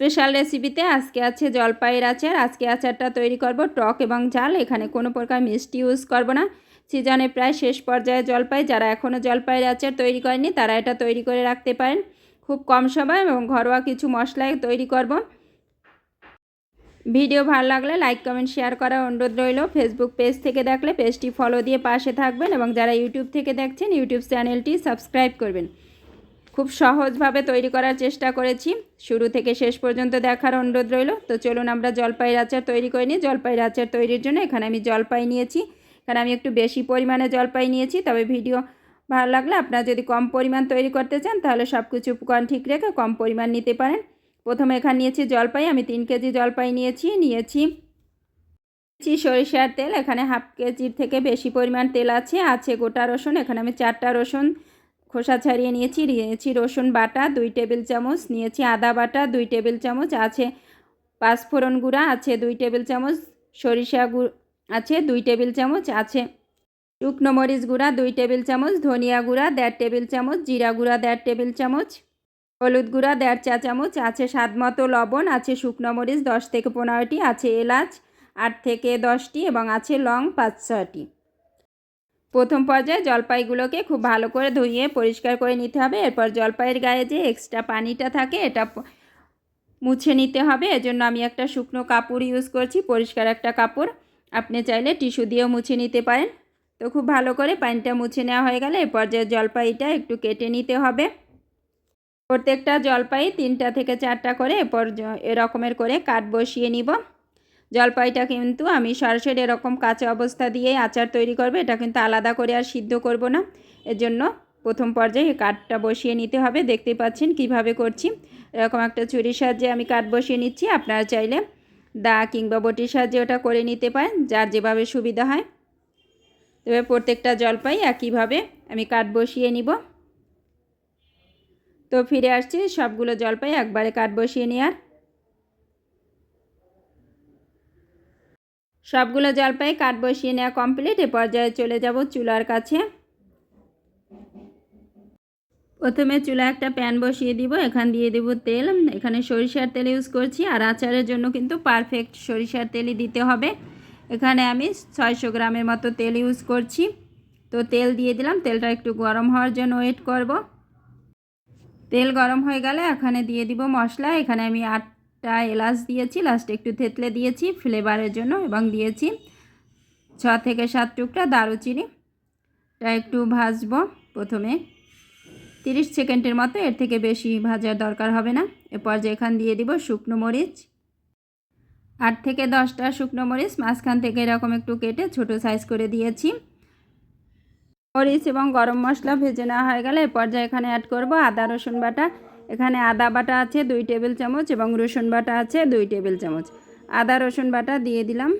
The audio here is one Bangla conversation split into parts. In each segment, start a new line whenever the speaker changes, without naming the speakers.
স্পেশাল রেসিপিতে আজকে আছে জলপাইয়ের আচার। আজকে আচারটা তৈরি করব টক এবং ঝাল। এখানে কোনো প্রকার মিষ্টি ইউজ করব না। সিজনে প্রায় শেষ পর্যায়ে জলপাই। যারা এখনও জলপাইয়ের আচার তৈরি করেনি তারা এটা তৈরি করে রাখতে পারেন। খুব কম সময় এবং ঘরোয়া কিছু মশলায় তৈরি করব। ভিডিও ভালো লাগলে লাইক, কমেন্ট, শেয়ার করার অনুরোধ রইল। ফেসবুক পেজ থেকে দেখলে পেজটি ফলো দিয়ে পাশে থাকবেন এবং যারা ইউটিউব থেকে দেখছেন, ইউটিউব চ্যানেলটি সাবস্ক্রাইব করবেন। খুব সহজভাবে তৈরি করার চেষ্টা করেছি। শুরু থেকে শেষ পর্যন্ত দেখার অনুরোধ রইল। তো চলুন আমরা জলপাইয়ের আচার তৈরি করে নিই। জলপাইয়ের আচার তৈরির জন্য এখানে আমি জলপাই নিয়েছি। এখানে আমি একটু বেশি পরিমাণে জলপাই নিয়েছি, তবে ভিডিও ভালো লাগলে আপনারা যদি কম পরিমাণ তৈরি করতে চান, তাহলে সব কিছু উপকরণ ঠিক রেখে কম পরিমাণ নিতে পারেন। প্রথমে এখানে নিয়েছি জলপাই, আমি তিন কেজি জলপাই নিয়েছি নিয়েছি নিয়েছি সরিষার তেল, এখানে হাফ কেজির থেকে বেশি পরিমাণ তেল আছে আছে গোটা রসুন, এখানে আমি চারটা রসুন খোসা ছাড়িয়ে নিয়েছি নিয়েছি রসুন বাটা, দুই টেবিল চামচ, নিয়েছি আদা বাটা, দুই টেবিল চামচ, আছে পাঁচফোড়ন গুঁড়া, আছে দুই টেবিল চামচ সরিষা গুঁড়ো আছে দুই টেবিল চামচ, আছে শুকনো মরিচ গুঁড়া, দুই টেবিল চামচ ধনিয়া গুঁড়া, দেড় টেবিল চামচ জিরা গুঁড়া, দেড় টেবিল চামচ হলুদ গুঁড়া, দেড় চা চামচ, আছে স্বাদ মতো লবণ, আছে শুকনো মরিচ দশ থেকে পনেরোটি, আছে এলাচ আট থেকে দশটি এবং আছে লং পাঁচ ছটি প্রথম পর্যায়ে জলপাইগুলোকে খুব ভালো করে ধুইয়ে পরিষ্কার করে নিতে হবে। এরপর জলপাইয়ের গায়ে যে এক্সট্রা পানিটা থাকে, এটা মুছে নিতে হবে। এজন্য আমি একটা শুকনো কাপড় ইউজ করছি, পরিষ্কার একটা কাপড়। আপনি চাইলে টিস্যু দিয়েও মুছে নিতে পারেন। তো খুব ভালো করে পানিটা মুছে নেওয়া হয়ে গেলে এ পর্যায়ে জলপাইটা একটু কেটে নিতে হবে। প্রত্যেকটা জলপাই তিনটা থেকে চারটা করে এরপর এরকমের করে কাঠ বসিয়ে নিব। জলপাইটা কিন্তু আমি সরাসরি এরকম কাঁচা অবস্থা দিয়ে আচার তৈরি করব। এটা কিন্তু আলাদা করে আর সিদ্ধ করব না। এর জন্য প্রথম পর্যায়ে কাঠটা বসিয়ে নিতে হবে। দেখতে পাচ্ছেন কীভাবে করছি। এরকম একটা ছুরির সাহায্যে আমি কাঠ বসিয়ে নিচ্ছি। আপনারা চাইলে দা কিংবা বটির সাহায্যে ওটা করে নিতে পারেন, যার যেভাবে সুবিধা হয়। তবে প্রত্যেকটা জলপাই একইভাবে আমি কাঠ বসিয়ে নিব। তো ফিরে আসছি, সবগুলো জলপাই একবারে কাঠ বসিয়ে নেওয়ার সবগুলো জলপাই কাঠ বসিয়ে নেওয়া কমপ্লিট এ পর্যায়ে চলে যাব চুলার কাছে। প্রথমে চুলা একটা প্যান বসিয়ে দিব, এখান দিয়ে দেব তেল। এখানে সরিষার তেল ইউজ করছি, আর আচারের জন্য কিন্তু পারফেক্ট সরিষার তেলই দিতে হবে। এখানে আমি ছয়শো গ্রামের মতো তেল ইউজ করছি। তো তেল দিয়ে দিলাম, তেলটা একটু গরম হওয়ার জন্য ওয়েট করব। তেল গরম হয়ে গেলে এখানে দিয়ে দিব মশলা। এখানে আমি আটটা এলাচ দিয়েছি লাস্টে একটু থেতলে দিয়েছি ফ্লেভারের জন্য এবং দিয়েছি ছ থেকে সাত টুকরা দারুচিনি। এটা একটু ভাজবো প্রথমে। তিরিশ সেকেন্ডের মতো এর থেকে বেশি ভাজার দরকার হবে না। এরপর যে এখান দিয়ে দিব শুকনো মরিচ। আট থেকে দশটা শুকনো মরিচ, মাঝখান থেকে এরকম একটু কেটে ছোট সাইজ করে দিয়েছি। মরিচ এবং গরম মশলা ভেজে নেওয়া হয়ে গেলে এ পর্যায়ে এখানে অ্যাড করব আদা, রসুন বাটা এখানে আদা বাটা আছে দুই টেবিল চামচ এবং রসুন বাটা আছে দুই টেবিল চামচ। আদা, রসুন বাটা দিয়ে দিলাম।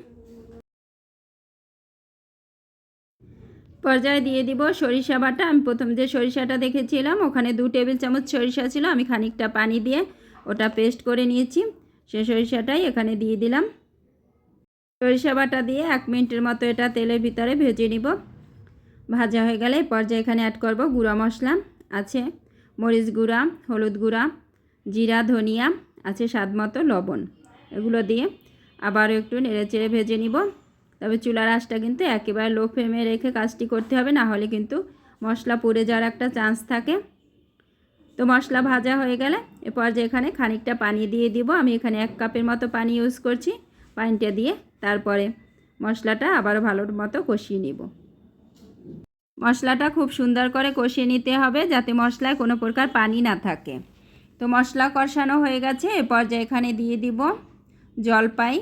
পর্যায়ে দিয়ে দিব সরিষা বাটা। আমি প্রথম যে সরিষাটা দেখেছিলাম, ওখানে দু টেবিল চামচ সরিষা ছিল। আমি খানিকটা পানি দিয়ে ওটা পেস্ট করে নিয়েছি। সে সরিষাটাই এখানে দিয়ে দিলাম। সরিষা বাটা দিয়ে এক মিনিটের মতো এটা তেলের ভিতরে ভেজে নিব। ভাজা হয়ে গেলে পর্যায়ে এখানে অ্যাড করব গুঁড়া মশলা আছে। মরিচ গুঁড়া, হলুদ গুঁড়া, জিরা, ধনিয়া, আছে স্বাদ মতো লবণ। এগুলো দিয়ে আবারও একটু নেড়ে চেড়ে ভেজে নিব। তবে চুলার আঁচটা কিন্তু একেবারে লো ফ্লেমে রেখে কাজটি করতে হবে, না হলে কিন্তু মশলা পুড়ে যাওয়ার একটা চান্স থাকে। তো মশলা ভাজা হয়ে গেলে এরপর যে এখানে খানিকটা পানি দিয়ে দিব। আমি এখানে এক কাপের মতো পানি ইউজ করছি। পানিটা দিয়ে তারপরে মশলাটা আবারও ভালো মতো কষিয়ে নিব। মশলাটা খুব সুন্দর করে কষিয়ে নিতে হবে যাতে মশলায় কোনো প্রকার পানি না থাকে। তো মশলা কষানো হয়ে গেছে, এ পর্যায়ে এখানে দিয়ে দিব জলপাই।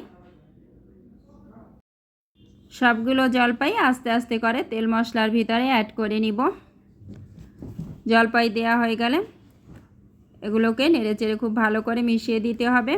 সবগুলো জলপাই আস্তে আস্তে করে তেল মশলার ভিতরে অ্যাড করে নিব। জলপাই দেওয়া হয়ে গেলে এগুলোকে নেড়ে চেড়ে খুব ভালো করে মিশিয়ে দিতে হবে।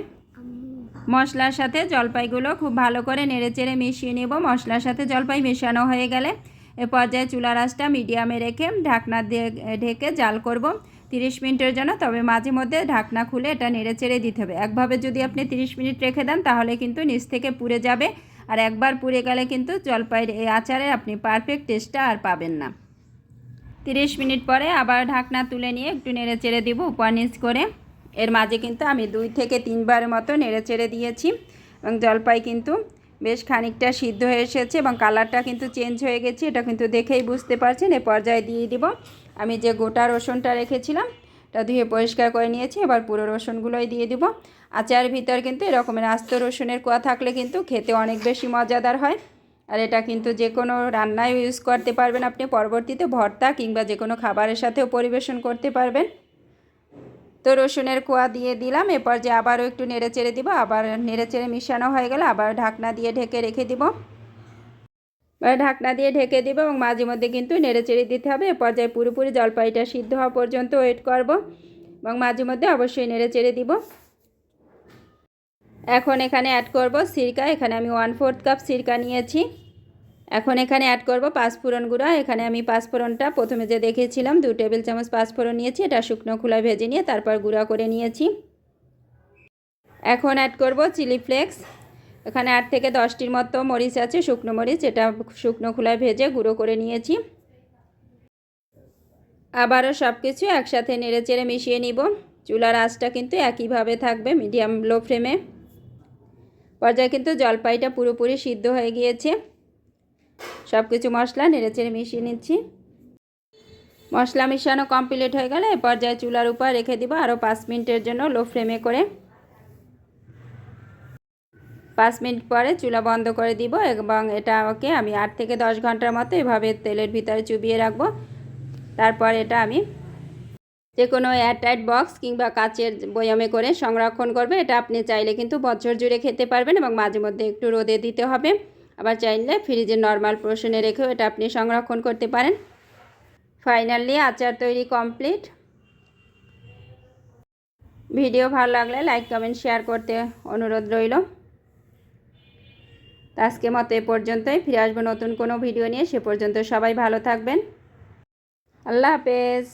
মশলার সাথে জলপাইগুলো খুব ভালো করে নেড়ে চেড়ে মিশিয়ে নেব। মশলার সাথে জলপাই মেশানো হয়ে গেলে এ পর্যায়ে চুলার আঁচটা মিডিয়ামে রেখে ঢাকনা দিয়ে ঢেকে জাল করব। তিরিশ মিনিটের জন্য, তবে মাঝে মধ্যে ঢাকনা খুলে এটা নেড়ে চেড়ে দিতে হবে। একভাবে যদি আপনি তিরিশ মিনিট রেখে দেন, তাহলে কিন্তু নিচ থেকে পুড়ে যাবে। আর একবার পুড়ে গেলে কিন্তু জলপাইয়ের এই আচারে আপনি পারফেক্ট টেস্টটা আর পাবেন না। তিরিশ মিনিট পরে আবার ঢাকনা তুলে নিয়ে একটু নেড়ে চেড়ে দিব উপর নিচ করে। এর মাঝে কিন্তু আমি দুই থেকে তিনবার মতো নেড়ে চেড়ে দিয়েছি এবং জলপাই কিন্তু বেশ খানিকটা সিদ্ধ হয়ে এসেছে এবং কালারটা কিন্তু চেঞ্জ হয়ে গেছে, এটা কিন্তু দেখেই বুঝতে পারছেন। এ পর্যায়ে দিয়ে দিব। আমি যে গোটা রসুনটা রেখেছিলাম, এটা ধুয়ে পরিষ্কার করে নিয়েছি, এবার পুরো রসুনগুলোই দিয়ে দিব। আচারের ভিতর কিন্তু এরকমের আস্ত রসুনের কোয়া থাকলে কিন্তু খেতে অনেক বেশি মজাদার হয়। আর এটা কিন্তু যে কোনো রান্নায় ইউজ করতে পারবেন আপনি, পরবর্তীতে ভর্তা কিংবা যে কোনো খাবারের সাথেও পরিবেশন করতে পারবেন। তো রসুনের কোয়া দিয়ে দিলাম, এরপর যে আবারও একটু নেড়ে চেড়ে দিব, আবার নেড়ে চেড়ে মিশানো হয়ে গেলে আবার ঢাকনা দিয়ে ঢেকে রেখে দিব। ঢাকনা দিয়ে ঢেকে দিব এবং মাঝে মধ্যে কিন্তু নেড়ে চেড়ে দিতে হবে। এ পর্যায়ে পুরোপুরি জলপাইটা সিদ্ধ হওয়া পর্যন্ত ওয়েট করব এবং মাঝে মধ্যে অবশ্যই নেড়ে চেড়ে দিব। এখন এখানে অ্যাড করব সিরকা, এখানে আমি ওয়ান ফোর্থ কাপ সিরকা নিয়েছি। এখন এখানে অ্যাড করব পাঁচফোড়ন গুঁড়া। এখানে আমি পাঁচফোড়নটা প্রথমে যে দেখেছিলাম দু টেবিল চামচ পাঁচফোড়ন নিয়েছি, এটা শুকনো খোলা ভেজে নিয়ে তারপর গুঁড়া করে নিয়েছি। এখন অ্যাড করব চিলি ফ্লেক্স এখানে আট থেকে দশটির মতো মরিচ আছে, শুকনো মরিচ, এটা শুকনো খোলায় ভেজে গুঁড়ো করে নিয়েছি। আবারও সব কিছু একসাথে নেড়ে চেড়ে মিশিয়ে নিব। চুলার আঁচটা কিন্তু একইভাবে থাকবে মিডিয়াম লো ফ্লেমে পর্যায়ে কিন্তু জলপাইটা পুরোপুরি সিদ্ধ হয়ে গিয়েছে। সব কিছু মশলা নেড়ে চেড়ে মিশিয়ে নিচ্ছি। মশলা মিশানো কমপ্লিট হয়ে গেলে এ পর্যায়ে চুলার উপর রেখে দিব আরও পাঁচ মিনিটের জন্য লো ফ্লেমে করে। পাঁচ মিনিট পরে চুলা বন্ধ করে দিব এবং এটা এটাকে আমি আট থেকে দশ ঘণ্টার মতো এভাবে তেলের ভিতরে চুবিয়ে রাখব। তারপর এটা আমি যে কোনো এয়ারটাইট বক্স কিংবা কাচের বয়ামে করে সংরক্ষণ করবে। এটা আপনি চাইলে কিন্তু বছর জুড়ে খেতে পারবেন এবং মাঝে মধ্যে একটু রোদে দিতে হবে। আবার চাইলে ফ্রিজে নর্মাল পোর্শনে রেখেও এটা আপনি সংরক্ষণ করতে পারেন। ফাইনালি আচার তৈরি কমপ্লিট ভিডিও ভালো লাগলে লাইক কমেন্ট শেয়ার করতে অনুরোধ রইল। আজকে মতো এ পর্যন্তই। ফিরে আসব নতুন কোনো ভিডিও নিয়ে। সে পর্যন্ত সবাই ভালো থাকবেন। আল্লাহ হাফেজ।